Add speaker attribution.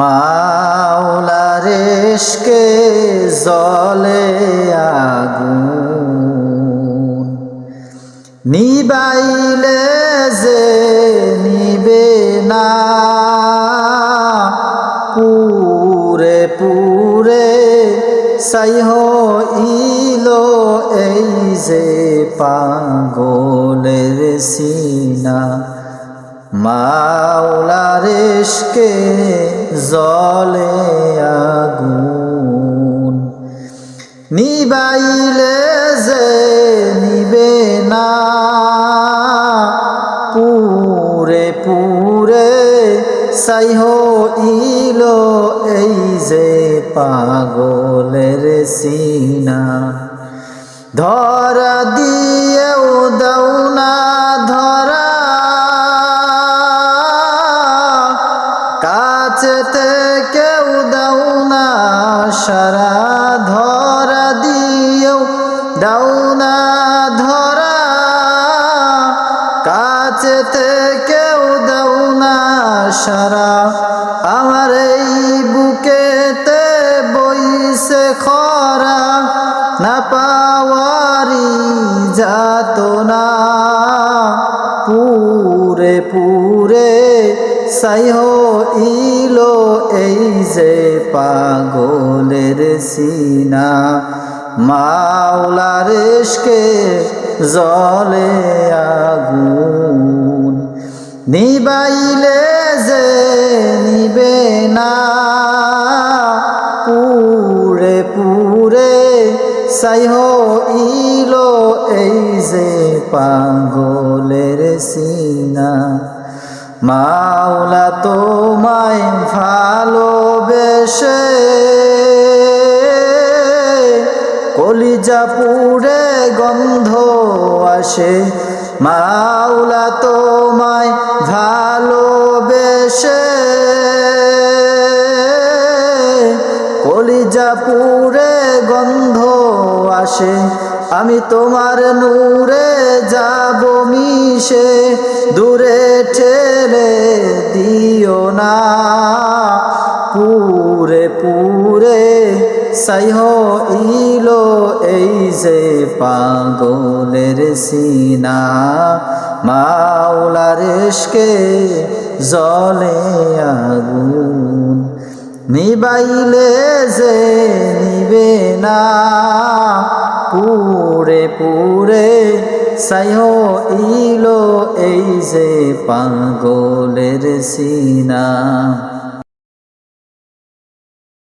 Speaker 1: মাওলার এসকে জলে আগুন। নিবাইলে যে নিবে না, পুরে পুরে সাই ইলো এই যে পাগলের সিনা। মাওলার ইশকে জলে আগুন। নিবাইলে যে নিবে না, পুরে পুরে সাইহ ইলো এই যে পাগলের সিনা। ধরা দিয়েও কাছেতে কেউ দাও না, সারা ধরা দিও দাও না ধরা। কাছেতে কেউ দাও না, সারা আমার এই বুকেতে বইছে খরা। না পাওয়ারি যাত না সাইহ ইলো এই যে পাগলের সিনা। মাওলার এসকে জলে আগুন। নিবাইলে যে নিবে না, পুরে পুরে সাইহ ইলো এই যে পাগলের সিনা। মাওলা তোমায় ভালোবেসে কলিজা পুড়ে গন্ধ আসে। মাওলা তোমায় ভালোবেসে কলিজা পুড়ে গন্ধ আসে। আমি তোমার নূরে যাব মিশে। দূরে ঠেলে দিও না। পুরে পুরে সাইহ ইলো এই যে পাগলের সিনা। মাওলার এসকে জলে আগুন নিবাইলে যে নিবে না। পুরে পুরে সাইহ ইলো এই যে পাগলের সিনা।